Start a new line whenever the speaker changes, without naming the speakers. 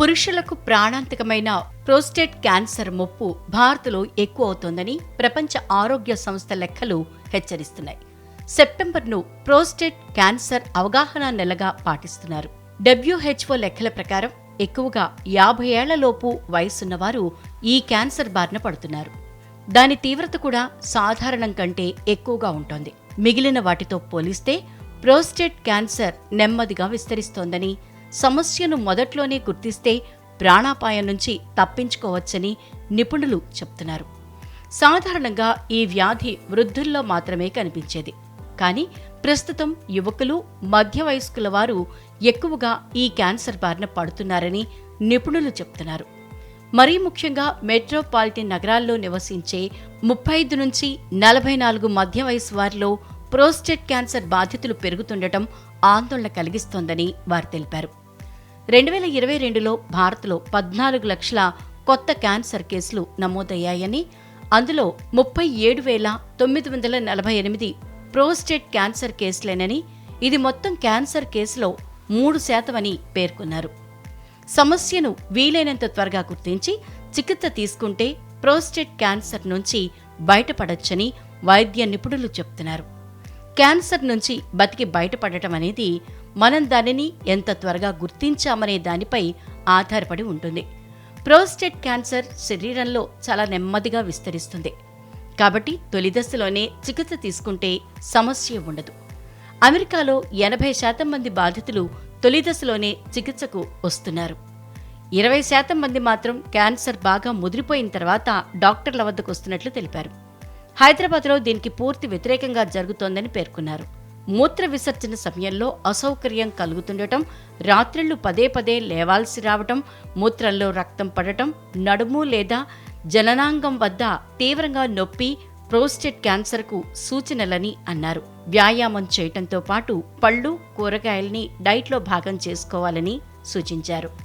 పురుషులకు ప్రాణాంతకమైన prostate cancer ముప్పు భారత్లో ఎక్కువ అవుతోందని ప్రపంచ ఆరోగ్య సంస్థ లెక్కలు హెచ్చరిస్తున్నాయి. సెప్టెంబర్ను ప్రోస్టేట్ క్యాన్సర్ అవగాహన నెలగా పాటిస్తున్నారు. డబ్ల్యూహెచ్ఓ లెక్కల ప్రకారం ఎక్కువగా యాభై ఏళ్ళలోపు వయసున్నవారు ఈ క్యాన్సర్ బారిన పడుతున్నారు. దాని తీవ్రత కూడా సాధారణం కంటే ఎక్కువగా ఉంటుంది. మిగిలిన వాటితో పోలిస్తే ప్రోస్టేట్ క్యాన్సర్ నెమ్మదిగా విస్తరిస్తోందని సమస్యను మొదట్లోనే గుర్తిస్తే ప్రాణాపాయం నుంచి తప్పించుకోవచ్చని నిపుణులు చెప్తున్నారు. సాధారణంగా ఈ వ్యాధి వృద్ధుల్లో మాత్రమే కనిపించేది. కానీ ప్రస్తుతం యువకులు మధ్య వయస్కుల వారు ఎక్కువగా ఈ క్యాన్సర్ బారిన పడుతున్నారని నిపుణులు చెప్తున్నారు. మరీ ముఖ్యంగా మెట్రోపాలిటన్ నగరాల్లో నివసించే ముప్పై ఐదు నుంచి నలభై నాలుగు మధ్య వయసు వారిలో ప్రోస్టేట్ క్యాన్సర్ బాధితులు పెరుగుతుండటం ఆందోళన కలిగిస్తోందని వారు తెలిపారు. రెండు వేల ఇరవై రెండులో భారత్లో పద్నాలుగు లక్షల కొత్త క్యాన్సర్ కేసులు నమోదయ్యాయని అందులో ముప్పై ఏడు వేల తొమ్మిది వందల నలభై ఎనిమిది ప్రోస్టేట్ క్యాన్సర్ కేసులేనని ఇది మొత్తం క్యాన్సర్ కేసులో మూడు శాతమని పేర్కొన్నారు. సమస్యను వీలైనంత త్వరగా గుర్తించి చికిత్స తీసుకుంటే ప్రోస్టేట్ క్యాన్సర్ నుంచి బయటపడొచ్చని వైద్య నిపుణులు చెప్తున్నారు. క్యాన్సర్ నుంచి బతికి బయటపడటం అనేది మనం దానిని ఎంత త్వరగా గుర్తించామనే దానిపై ఆధారపడి ఉంటుంది. ప్రోస్టేట్ క్యాన్సర్ శరీరంలో చాలా నెమ్మదిగా విస్తరిస్తుంది. కాబట్టి తొలి దశలోనే చికిత్స తీసుకుంటే సమస్య ఉండదు. అమెరికాలో ఎనభై శాతం మంది బాధితులు తొలి దశలోనే చికిత్సకు వస్తున్నారు. ఇరవై శాతం మంది మాత్రం క్యాన్సర్ బాగా ముదిరిపోయిన తర్వాత డాక్టర్ల వద్దకు వస్తున్నట్లు తెలిపారు. హైదరాబాద్లో దీనికి పూర్తి వ్యతిరేకంగా జరుగుతోందని పేర్కొన్నారు. మూత్ర విసర్జన సమయంలో అసౌకర్యం కలుగుతుండటం రాత్రిళ్ళు పదే పదే లేవాల్సి రావటం మూత్రంలో రక్తం పడటం నడుము లేదా జననాంగం వద్ద తీవ్రంగా నొప్పి ప్రోస్టేట్ క్యాన్సర్కు సూచనలని అన్నారు. వ్యాయామం చేయటంతో పాటు పళ్ళు కూరగాయల్ని డైట్లో భాగం చేసుకోవాలని సూచించారు.